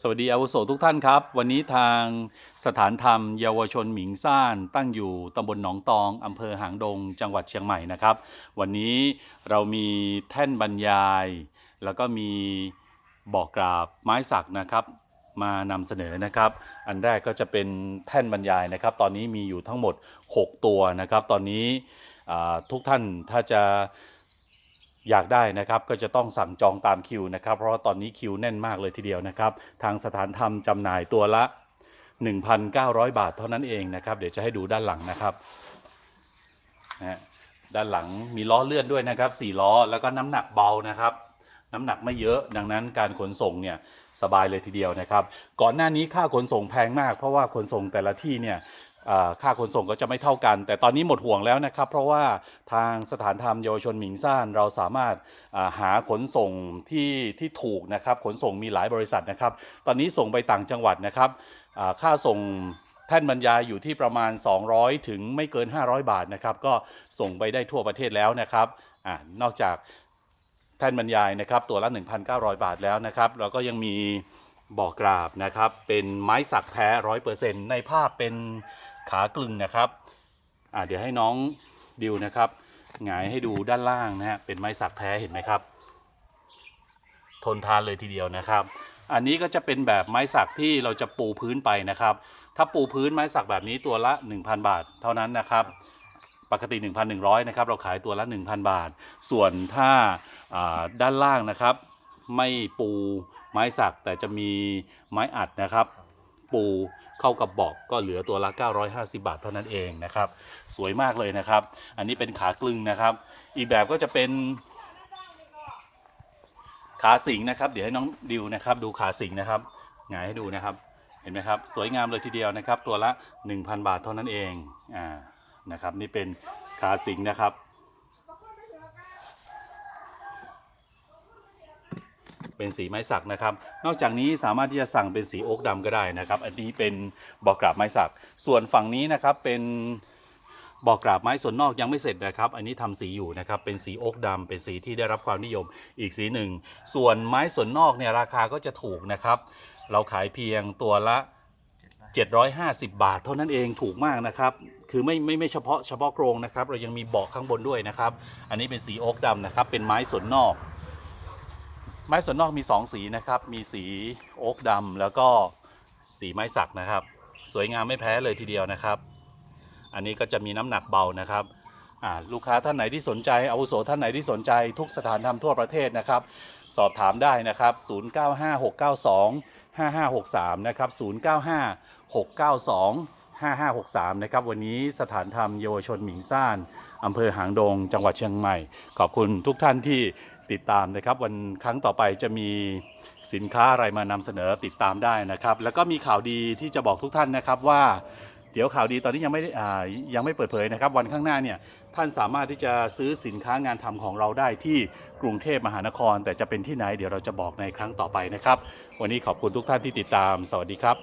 สวัสดีอาวุโสทุกท่านครับ วันนี้ทางสถานธรรม เยาวชนหมิงซ่านตั้งอยู่ตำบลหนองตองอำเภอหางดง จังหวัดเชียงใหม่นะครับ วันนี้เรามีแท่นบรรยาย แล้วก็มีบอกกราบไม้สักนะครับ มานำเสนอนะครับ อันแรกก็จะเป็นแท่นบรรยายนะครับ ตอนนี้มีอยู่ทั้งหมด 6 ตัวนะครับ ตอนนี้ทุกท่านถ้าจะ อยากได้นะครับก็จะต้องสั่งจองตามคิวนะครับ เพราะว่าตอนนี้คิวแน่นมากเลยทีเดียวนะครับ ทางสถานธรรมจำหน่ายตัวละ 1,900 บาทเท่านั้นเองนะครับ เดี๋ยวจะให้ดูด้านหลังนะครับนะฮะด้านหลังมีล้อเลื่อนด้วยนะครับ4ล้อแล้วก็น้ำหนักเบานะครับ น้ำหนักไม่เยอะดังนั้นการขนส่งเนี่ยสบายเลยทีเดียวนะครับ ก่อนหน้านี้ค่าขนส่งแพงมาก เพราะว่าขนส่งแต่ละที่เนี่ย ค่าขนส่งก็จะไม่เท่ากัน แต่ตอนนี้หมดห่วงแล้วนะครับ เพราะว่าทางสถานธรรมเยาวชนหมิงซ่านเราสามารถหาขนส่งที่ที่ถูกนะครับขนส่งมีหลายบริษัทนะครับ ตอนนี้ส่งไปต่างจังหวัดนะครับค่าส่งแท่นบรรยายอยู่ที่ประมาณ 200 ถึงไม่เกิน 500 บาทนะครับ ก็ส่งไปได้ทั่วประเทศแล้วนะครับอนอกจากแท่นบรรยายนะครับ ตัวละ 1,900 บาทแล้วนะครับแล้วก็ยังมีบ่อกกราบนะครับ เป็นไม้สักแท้ร้อยเปอร์เซ็นต์ในภาพเป็น ขากลึงนะครับเดี๋ยวให้น้องดิวนะครับหงายให้ดูด้านล่างนะฮะเป็นไม้สักแท้เห็นไหมครับ ทนทานเลยทีเดียวนะครับ อันนี้ก็จะเป็นแบบไม้สักที่เราจะปูพื้นไปนะครับ ถ้าปูพื้นไม้สักแบบนี้ตัวละ 1,000 บาท เท่านั้นนะครับ ปกติ 1,100นะครับเราขายตัวละ 1,000 บาท ส่วนถ้าาด้านล่างนะครับ ไม่ปูไม้สักแต่จะมีไม้อัดนะครับ ปูเข้ากับบอกก็เหลือตัวละ 950 บาทเท่านั้นเองนะครับ สวยมากเลยนะครับ อันนี้เป็นขากลึงนะครับ อีกแบบก็จะเป็นขาสิงนะครับ เดี๋ยวให้น้องดิวนะครับ ดูขาสิงนะครับหงายให้ดูนะครับ เห็นไหมครับ สวยงามเลยทีเดียวนะครับ ตัวละ 1,000 บาทเท่านั้นเองอ่านะครับ นี่เป็นขาสิงนะครับ เป็นสีไม้สักนะครับ นอกจากนี้สามารถที่จะสั่งเป็นสีโอ๊กดำก็ได้นะครับ อันนี้เป็นบอกกราบไม้สัก ส่วนฝั่งนี้นะครับเป็นบอกกราบไม้ส่วนนอกยังไม่เสร็จนะครับ อันนี้ทำสีอยู่นะครับ เป็นสีโอ๊กดำเป็นสีที่ได้รับความนิยมอีกสีหนึ่ง ส่วนไม้ส่วนนอกเนี่ยราคาก็จะถูกนะครับ เราขายเพียงตัวละ 750 บาท เท่านั้นเองถูกมากนะครับ คือไม่ไม่ไม่เฉพาะเฉพาะโครงนะครับ เรายังมีเบาะข้างบนด้วยนะครับ อันนี้เป็นสีโอ๊กดำนะครับ เป็นไม้ส่วนนอก ไม้ส่วนนอกมี 2 สีนะครับ มีสีโอ๊กดำแล้วก็สีไม้สักนะครับ สวยงามไม่แพ้เลยทีเดียวนะครับ อันนี้ก็จะมีน้ำหนักเบานะครับลูกค้าท่านไหนที่สนใจอาวุโสท่านไหนที่สนใจทุกสถานธรรมทั่วประเทศนะครับ สอบถามได้นะครับ 0956925563 นะครับ 0956925563 นะครับ วันนี้สถานธรรมเยาวชนหมิงซ่านอำเภอหางดง จังหวัดเชียงใหม่ ขอบคุณทุกท่านที่ ติดตามนะครับ วันครั้งต่อไปจะมีสินค้าอะไรมานำเสนอติดตามได้นะครับ แล้วก็มีข่าวดีที่จะบอกทุกท่านนะครับว่าเดี๋ยวข่าวดีตอนนี้ยังไม่ได้ยังไม่เปิดเผยนะครับ วันข้างหน้าเนี่ยท่านสามารถที่จะซื้อสินค้างานทำของเราได้ที่กรุงเทพมหานคร แต่จะเป็นที่ไหนเดี๋ยวเราจะบอกในครั้งต่อไปนะครับ วันนี้ขอบคุณทุกท่านที่ติดตาม สวัสดีครับ